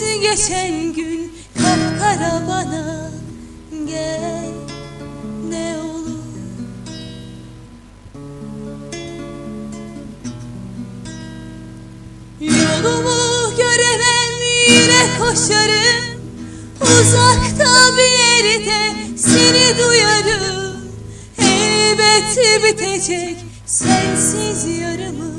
Geçen gün kapkara bana gel ne olur. Yolumu göremem yine koşarım. Uzakta bir yerde seni duyarım. Elbet bitecek sensiz yarımı.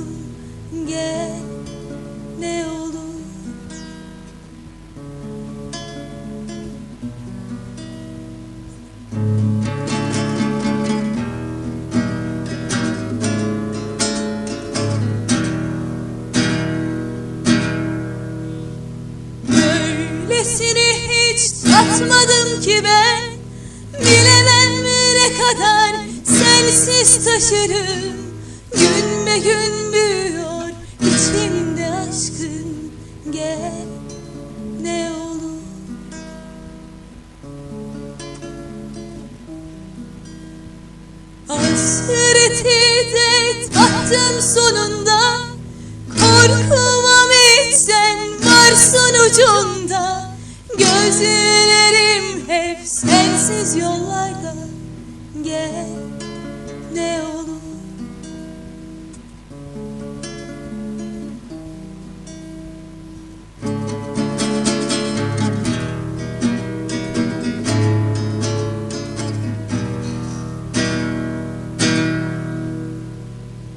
Böylesini hiç tatmadım ki ben. Bilemem ne kadar sensiz taşırım. Gün be gün büyüyor içimde aşkın Gel ne olur. Hasreti de tattım sonunda. Korkumam hiç sen varsın ucunda Gözlerim hep sensiz yollarda. Gel ne olur.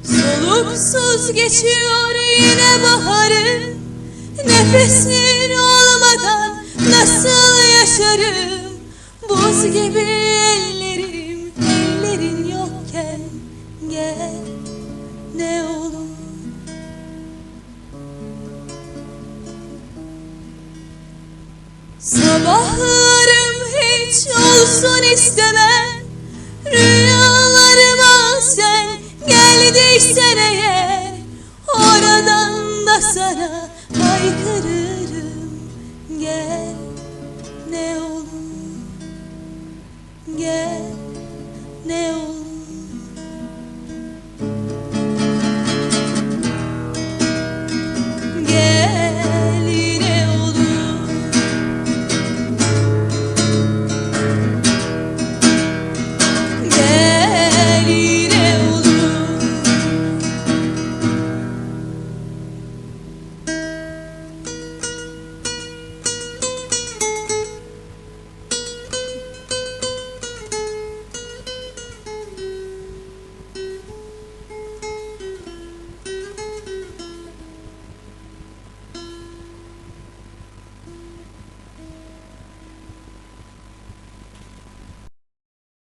Soluksuz geçiyor yine baharım Nefesin olmadan nasıl yaşarım? Buz gibi ellerim ellerin yokken gel ne olur. Sabahlarım hiç olsun istemem Rüyalarıma sen gel değilsen eğer Oradan da sana No.